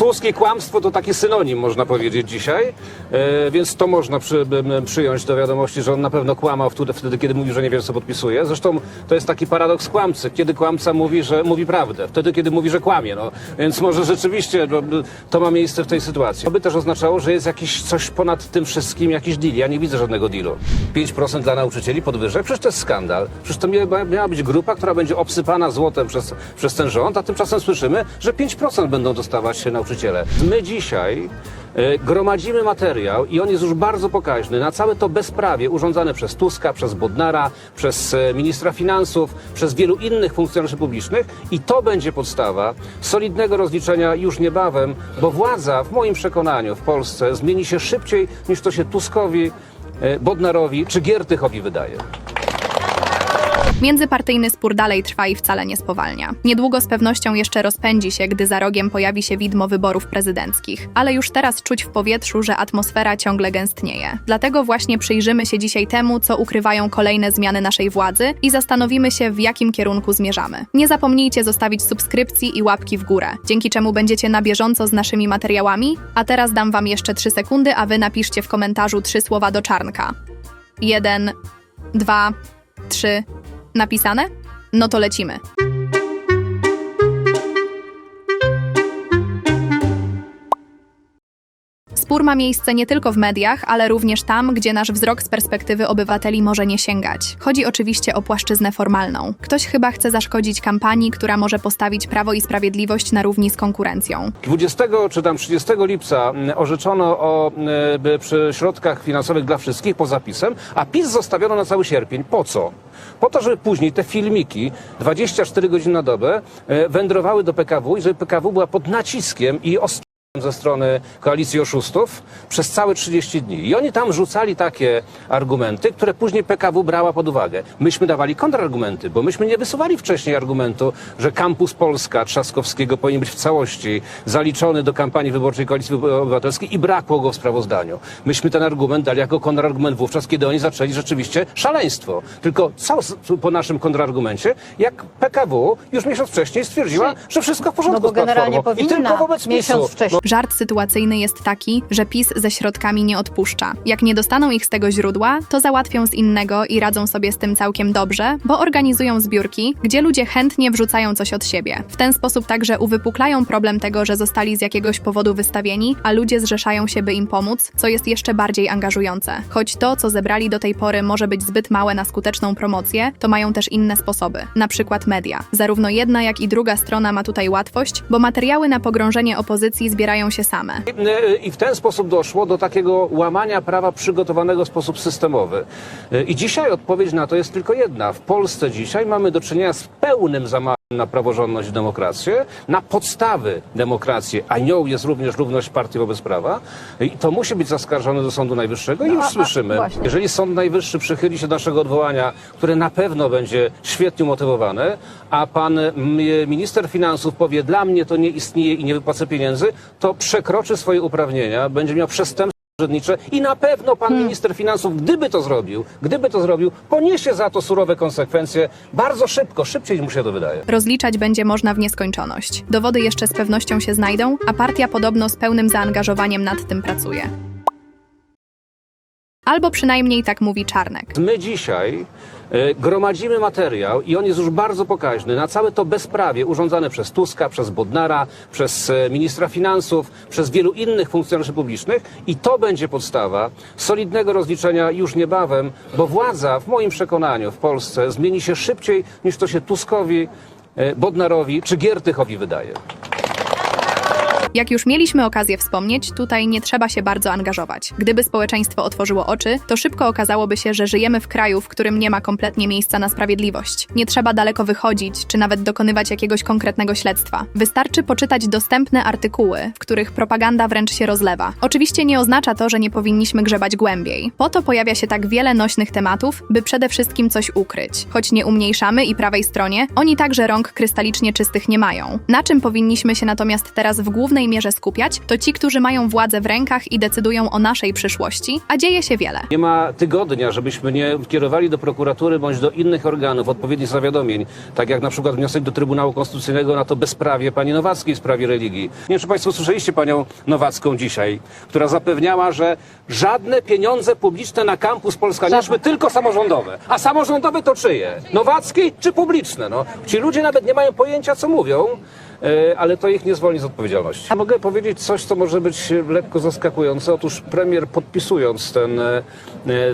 Tusk i kłamstwo to taki synonim, można powiedzieć dzisiaj, e, więc to można przy, przyjąć do wiadomości, że on na pewno kłamał wtedy, kiedy mówił, że nie wie, co podpisuje. Zresztą to jest taki paradoks kłamcy, kiedy kłamca mówi, że mówi prawdę, wtedy, kiedy mówi, że kłamie. No. Więc może rzeczywiście no, to ma miejsce w tej sytuacji. To by też oznaczało, że jest jakiś coś ponad tym wszystkim, jakiś deal. Ja nie widzę żadnego dealu. 5% dla nauczycieli podwyżek? Przecież to jest skandal. Przecież to mia- miała być grupa, która będzie obsypana złotem przez, przez ten rząd, a tymczasem słyszymy, że 5% będą dostawać nauczyciele. My dzisiaj e, gromadzimy materiał i on jest już bardzo pokaźny na całe to bezprawie urządzane przez Tuska, przez Bodnara, przez e, ministra finansów, przez wielu innych funkcjonariuszy publicznych i to będzie podstawa solidnego rozliczenia już niebawem, bo władza w moim przekonaniu w Polsce zmieni się szybciej niż to się Tuskowi, e, Bodnarowi czy Giertychowi wydaje. Międzypartyjny spór dalej trwa i wcale nie spowalnia. Niedługo z pewnością jeszcze rozpędzi się, gdy za rogiem pojawi się widmo wyborów prezydenckich. Ale już teraz czuć w powietrzu, że atmosfera ciągle gęstnieje. Dlatego właśnie przyjrzymy się dzisiaj temu, co ukrywają kolejne zmiany naszej władzy i zastanowimy się, w jakim kierunku zmierzamy. Nie zapomnijcie zostawić subskrypcji i łapki w górę, dzięki czemu będziecie na bieżąco z naszymi materiałami. A teraz dam wam jeszcze 3 sekundy, a wy napiszcie w komentarzu trzy słowa do czarnka. Jeden, dwa, trzy. Napisane? No to lecimy. Spór ma miejsce nie tylko w mediach, ale również tam, gdzie nasz wzrok z perspektywy obywateli może nie sięgać. Chodzi oczywiście o płaszczyznę formalną. Ktoś chyba chce zaszkodzić kampanii, która może postawić Prawo i Sprawiedliwość na równi z konkurencją. 20 czy tam 30 lipca m, orzeczono o by przy środkach finansowych dla wszystkich po zapisem, a PiS zostawiono na cały sierpień. Po co? Po to, żeby później te filmiki 24 godziny na dobę e, wędrowały do PKW i żeby PKW była pod naciskiem i ostrzeżeniem ze strony koalicji oszustów przez całe 30 dni. I oni tam rzucali takie argumenty, które później PKW brała pod uwagę. Myśmy dawali kontrargumenty, bo myśmy nie wysuwali wcześniej argumentu, że kampus Polska Trzaskowskiego powinien być w całości zaliczony do kampanii wyborczej Koalicji Obywatelskiej i brakło go w sprawozdaniu. Myśmy ten argument dali jako kontrargument wówczas, kiedy oni zaczęli rzeczywiście szaleństwo. Tylko co po naszym kontrargumencie, jak PKW już miesiąc wcześniej stwierdziła, że wszystko w porządku No bo z Platformą. generalnie I tylko wobec miesiąc PiSu. wcześniej. Żart sytuacyjny jest taki, że PiS ze środkami nie odpuszcza. Jak nie dostaną ich z tego źródła, to załatwią z innego i radzą sobie z tym całkiem dobrze, bo organizują zbiórki, gdzie ludzie chętnie wrzucają coś od siebie. W ten sposób także uwypuklają problem tego, że zostali z jakiegoś powodu wystawieni, a ludzie zrzeszają się, by im pomóc, co jest jeszcze bardziej angażujące. Choć to, co zebrali do tej pory, może być zbyt małe na skuteczną promocję, to mają też inne sposoby, na przykład media. Zarówno jedna, jak i druga strona ma tutaj łatwość, bo materiały na pogrążenie opozycji zbierają się same. I w ten sposób doszło do takiego łamania prawa przygotowanego w sposób systemowy. I dzisiaj odpowiedź na to jest tylko jedna. W Polsce dzisiaj mamy do czynienia z pełnym zamachem na praworządność i demokrację, na podstawy demokracji, a nią jest również równość partii wobec prawa. I to musi być zaskarżone do Sądu Najwyższego i już a- słyszymy. właśnie. Jeżeli Sąd Najwyższy przychyli się do naszego odwołania, które na pewno będzie świetnie umotywowane, a pan minister finansów powie, dla mnie to nie istnieje i nie wypłacę pieniędzy, to przekroczy swoje uprawnienia, będzie miał przestępstwo urzędnicze i na pewno pan Hmm. minister finansów, gdyby to zrobił, gdyby to zrobił, poniesie za to surowe konsekwencje bardzo szybko, szybciej mu się to wydaje. Rozliczać będzie można w nieskończoność. Dowody jeszcze z pewnością się znajdą, a partia podobno z pełnym zaangażowaniem nad tym pracuje. Albo przynajmniej tak mówi Czarnek. My dzisiaj e, gromadzimy materiał i on jest już bardzo pokaźny na całe to bezprawie urządzane przez Tuska, przez Bodnara, przez e, ministra finansów, przez wielu innych funkcjonariuszy publicznych i to będzie podstawa solidnego rozliczenia już niebawem, bo władza w moim przekonaniu w Polsce zmieni się szybciej niż to się Tuskowi, e, Bodnarowi czy Giertychowi wydaje. Jak już mieliśmy okazję wspomnieć, tutaj nie trzeba się bardzo angażować. Gdyby społeczeństwo otworzyło oczy, to szybko okazałoby się, że żyjemy w kraju, w którym nie ma kompletnie miejsca na sprawiedliwość. Nie trzeba daleko wychodzić, czy nawet dokonywać jakiegoś konkretnego śledztwa. Wystarczy poczytać dostępne artykuły, w których propaganda wręcz się rozlewa. Oczywiście nie oznacza to, że nie powinniśmy grzebać głębiej. Po to pojawia się tak wiele nośnych tematów, by przede wszystkim coś ukryć. Choć nie umniejszamy i prawej stronie, oni także rąk krystalicznie czystych nie mają. Na czym powinniśmy się natomiast teraz w głównej głównej mierze skupiać, to ci, którzy mają władzę w rękach i decydują o naszej przyszłości, a dzieje się wiele. Nie ma tygodnia, żebyśmy nie kierowali do prokuratury bądź do innych organów odpowiednich zawiadomień, tak jak na przykład wniosek do Trybunału Konstytucyjnego na to bezprawie pani Nowackiej w sprawie religii. Nie wiem, czy Państwo słyszeliście panią Nowacką dzisiaj, która zapewniała, że żadne pieniądze publiczne na kampus Polska nie szły, tylko samorządowe. A samorządowe to czyje? Nowackiej czy publiczne? No, ci ludzie nawet nie mają pojęcia, co mówią. E, ale to ich nie zwolni z odpowiedzialności. Mogę powiedzieć coś, co może być lekko zaskakujące. Otóż premier podpisując ten, e,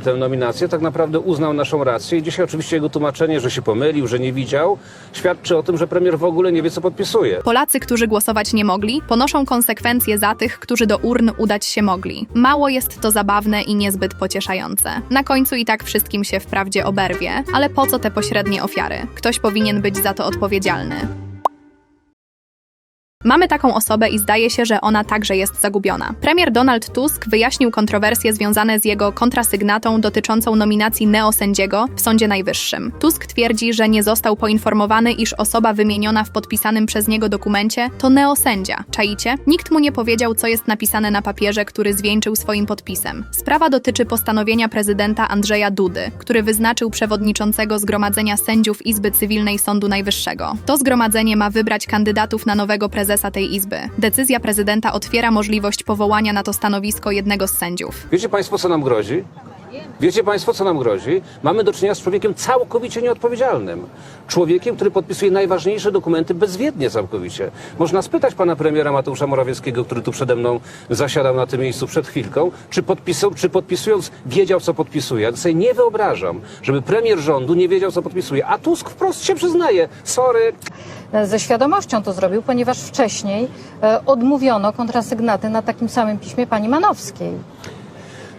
tę nominację tak naprawdę uznał naszą rację i dzisiaj oczywiście jego tłumaczenie, że się pomylił, że nie widział, świadczy o tym, że premier w ogóle nie wie, co podpisuje. Polacy, którzy głosować nie mogli, ponoszą konsekwencje za tych, którzy do urn udać się mogli. Mało jest to zabawne i niezbyt pocieszające. Na końcu i tak wszystkim się wprawdzie oberwie, ale po co te pośrednie ofiary? Ktoś powinien być za to odpowiedzialny. Mamy taką osobę i zdaje się, że ona także jest zagubiona. Premier Donald Tusk wyjaśnił kontrowersje związane z jego kontrasygnatą dotyczącą nominacji neosędziego w Sądzie Najwyższym. Tusk twierdzi, że nie został poinformowany, iż osoba wymieniona w podpisanym przez niego dokumencie to neosędzia. Czaicie? Nikt mu nie powiedział, co jest napisane na papierze, który zwieńczył swoim podpisem. Sprawa dotyczy postanowienia prezydenta Andrzeja Dudy, który wyznaczył przewodniczącego Zgromadzenia Sędziów Izby Cywilnej Sądu Najwyższego. To zgromadzenie ma wybrać kandydatów na nowego prezesa tej izby. Decyzja prezydenta otwiera możliwość powołania na to stanowisko jednego z sędziów. Wiecie Państwo, co nam grozi? Wiecie Państwo, co nam grozi? Mamy do czynienia z człowiekiem całkowicie nieodpowiedzialnym. Człowiekiem, który podpisuje najważniejsze dokumenty bezwiednie całkowicie. Można spytać pana premiera Mateusza Morawieckiego, który tu przede mną zasiadał na tym miejscu przed chwilką, czy, podpisał, czy podpisując wiedział, co podpisuje. Ja sobie nie wyobrażam, żeby premier rządu nie wiedział, co podpisuje. A Tusk wprost się przyznaje. Sorry, Ze świadomością to zrobił, ponieważ wcześniej e, odmówiono kontrasygnaty na takim samym piśmie pani Manowskiej.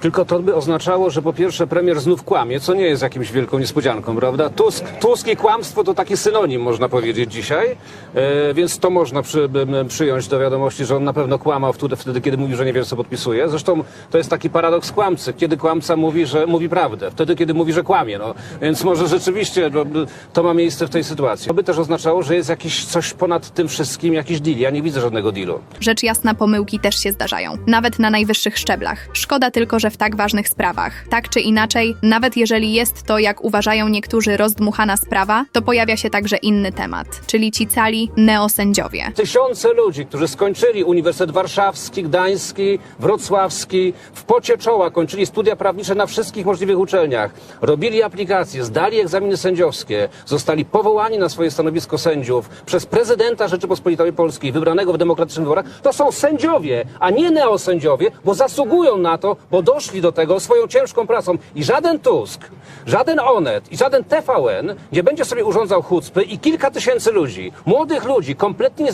Tylko to by oznaczało, że po pierwsze premier znów kłamie, co nie jest jakimś wielką niespodzianką, prawda? Tusk, Tusk i kłamstwo to taki synonim, można powiedzieć dzisiaj, e, więc to można przy, przyjąć do wiadomości, że on na pewno kłamał wtedy, wtedy, kiedy mówił, że nie wie, co podpisuje. Zresztą to jest taki paradoks kłamcy, kiedy kłamca mówi, że mówi prawdę, wtedy, kiedy mówi, że kłamie. No. Więc może rzeczywiście no, to ma miejsce w tej sytuacji. To by też oznaczało, że jest jakiś coś ponad tym wszystkim, jakiś deal. Ja nie widzę żadnego dealu. Rzecz jasna, pomyłki też się zdarzają, nawet na najwyższych szczeblach. Szkoda tylko, że w tak ważnych sprawach. Tak czy inaczej, nawet jeżeli jest to, jak uważają niektórzy, rozdmuchana sprawa, to pojawia się także inny temat, czyli ci cali neosędziowie. Tysiące ludzi, którzy skończyli Uniwersytet Warszawski, Gdański, Wrocławski, w pocie czoła kończyli studia prawnicze na wszystkich możliwych uczelniach, robili aplikacje, zdali egzaminy sędziowskie, zostali powołani na swoje stanowisko sędziów przez prezydenta Rzeczypospolitej Polskiej, wybranego w demokratycznych wyborach, to są sędziowie, a nie neosędziowie, bo zasługują na to, bo doszli do tego swoją ciężką pracą. I żaden Tusk, żaden Onet i żaden TVN nie będzie sobie urządzał chucpy i kilka tysięcy ludzi, młodych ludzi, kompletnie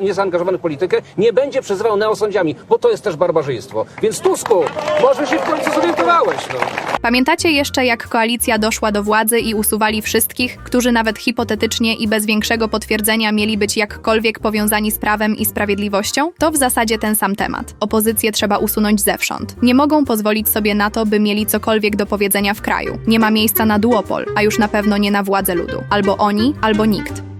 niezaangażowanych w politykę, nie będzie przezywał neosądziami, bo to jest też barbarzyństwo. Więc Tusku, może się w końcu zorientowałeś, no. Pamiętacie jeszcze, jak koalicja doszła do władzy i usuwali wszystkich, którzy nawet hipotetycznie i bez większego potwierdzenia mieli być jakkolwiek powiązani z prawem i sprawiedliwością? To w zasadzie ten sam temat. Opozycję trzeba usunąć zewsząd. Nie mogą pozwolić sobie na to, by mieli cokolwiek do powiedzenia w kraju. Nie ma miejsca na duopol, a już na pewno nie na władzę ludu. Albo oni, albo nikt.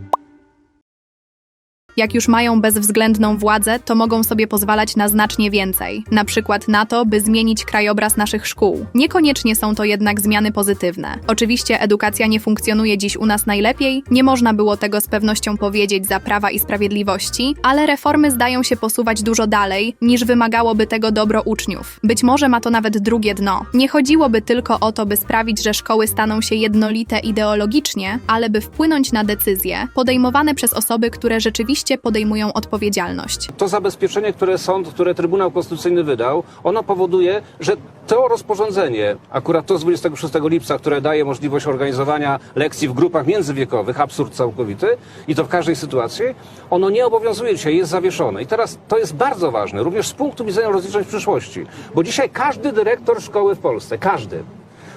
Jak już mają bezwzględną władzę, to mogą sobie pozwalać na znacznie więcej. Na przykład na to, by zmienić krajobraz naszych szkół. Niekoniecznie są to jednak zmiany pozytywne. Oczywiście edukacja nie funkcjonuje dziś u nas najlepiej, nie można było tego z pewnością powiedzieć za prawa i sprawiedliwości, ale reformy zdają się posuwać dużo dalej, niż wymagałoby tego dobro uczniów. Być może ma to nawet drugie dno. Nie chodziłoby tylko o to, by sprawić, że szkoły staną się jednolite ideologicznie, ale by wpłynąć na decyzje podejmowane przez osoby, które rzeczywiście podejmują odpowiedzialność. To zabezpieczenie, które sąd, które Trybunał Konstytucyjny wydał, ono powoduje, że to rozporządzenie, akurat to z 26 lipca, które daje możliwość organizowania lekcji w grupach międzywiekowych, absurd całkowity, i to w każdej sytuacji, ono nie obowiązuje dzisiaj, jest zawieszone. I teraz to jest bardzo ważne, również z punktu widzenia rozliczeń w przyszłości, bo dzisiaj każdy dyrektor szkoły w Polsce, każdy,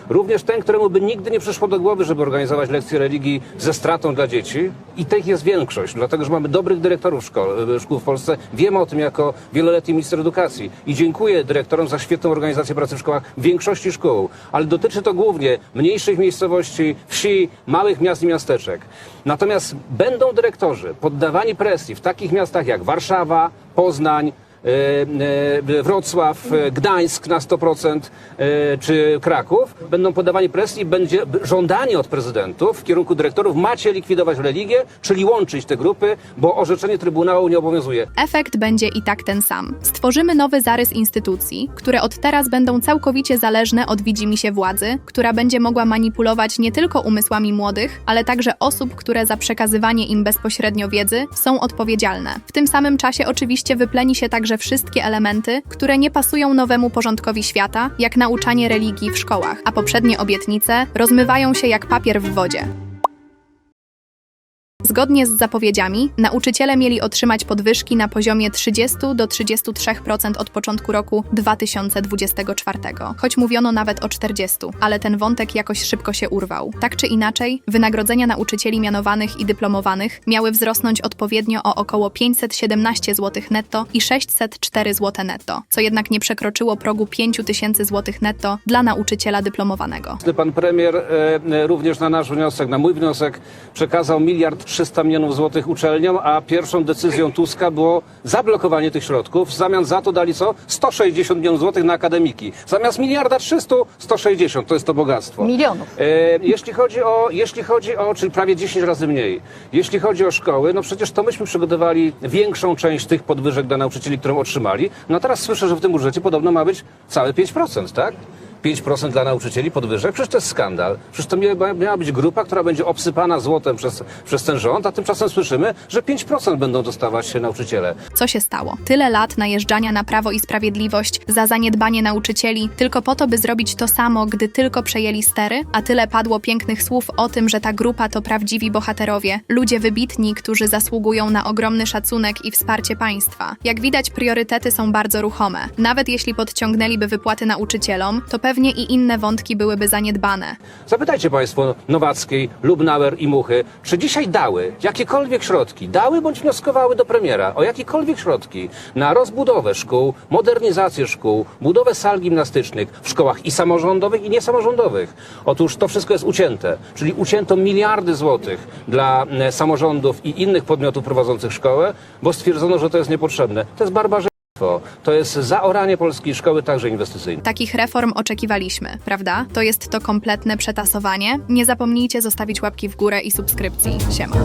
Również ten, któremu by nigdy nie przyszło do głowy, żeby organizować lekcje religii ze stratą dla dzieci. I tych jest większość, dlatego że mamy dobrych dyrektorów szkoł, szkół w Polsce. Wiemy o tym jako wieloletni minister edukacji. I dziękuję dyrektorom za świetną organizację pracy w szkołach w większości szkół. Ale dotyczy to głównie mniejszych miejscowości, wsi, małych miast i miasteczek. Natomiast będą dyrektorzy poddawani presji w takich miastach jak Warszawa, Poznań, e, e, Wrocław, e, Gdańsk na 100% e, czy Kraków będą poddawani presji, będzie żądanie od prezydentów w kierunku dyrektorów macie likwidować religię, czyli łączyć te grupy, bo orzeczenie Trybunału nie obowiązuje. Efekt będzie i tak ten sam. Stworzymy nowy zarys instytucji, które od teraz będą całkowicie zależne od widzimisię władzy, która będzie mogła manipulować nie tylko umysłami młodych, ale także osób, które za przekazywanie im bezpośrednio wiedzy są odpowiedzialne. W tym samym czasie oczywiście wypleni się także wszystkie elementy, które nie pasują nowemu porządkowi świata, jak nauczanie religii w szkołach, a poprzednie obietnice rozmywają się jak papier w wodzie. Zgodnie z zapowiedziami, nauczyciele mieli otrzymać podwyżki na poziomie 30 do 33% od początku roku 2024, choć mówiono nawet o 40, ale ten wątek jakoś szybko się urwał. Tak czy inaczej, wynagrodzenia nauczycieli mianowanych i dyplomowanych miały wzrosnąć odpowiednio o około 517 zł netto i 604 zł netto, co jednak nie przekroczyło progu 5000 zł netto dla nauczyciela dyplomowanego. Pan premier e, e, również na nasz wniosek, na mój wniosek przekazał miliard 300 milionów złotych uczelniom, a pierwszą decyzją Tuska było zablokowanie tych środków. W zamian za to dali co? 160 milionów złotych na akademiki. Zamiast miliarda 300, 160. To jest to bogactwo. Milionów. E, jeśli chodzi o, jeśli chodzi o, czyli prawie 10 razy mniej. Jeśli chodzi o szkoły, no przecież to myśmy przygotowali większą część tych podwyżek dla nauczycieli, którą otrzymali. No teraz słyszę, że w tym budżecie podobno ma być całe 5%, tak? 5% dla nauczycieli podwyżek? Przecież to jest skandal. Przecież to miała, miała być grupa, która będzie obsypana złotem przez, przez ten rząd, a tymczasem słyszymy, że 5% będą dostawać nauczyciele. Co się stało? Tyle lat najeżdżania na prawo i sprawiedliwość za zaniedbanie nauczycieli, tylko po to, by zrobić to samo, gdy tylko przejęli stery, a tyle padło pięknych słów o tym, że ta grupa to prawdziwi bohaterowie, ludzie wybitni, którzy zasługują na ogromny szacunek i wsparcie państwa. Jak widać, priorytety są bardzo ruchome. Nawet jeśli podciągnęliby wypłaty nauczycielom, to pewnie i inne wątki byłyby zaniedbane. Zapytajcie Państwo Nowackiej, Lubnauer i Muchy, czy dzisiaj dały jakiekolwiek środki, dały bądź wnioskowały do premiera o jakiekolwiek środki na rozbudowę szkół, modernizację szkół, budowę sal gimnastycznych w szkołach i samorządowych, i niesamorządowych. Otóż to wszystko jest ucięte, czyli ucięto miliardy złotych dla e, samorządów i innych podmiotów prowadzących szkołę, bo stwierdzono, że to jest niepotrzebne. To jest barbarzyństwo. To jest zaoranie polskiej szkoły, także inwestycyjnej. Takich reform oczekiwaliśmy, prawda? To jest to kompletne przetasowanie. Nie zapomnijcie zostawić łapki w górę i subskrypcji. Siema.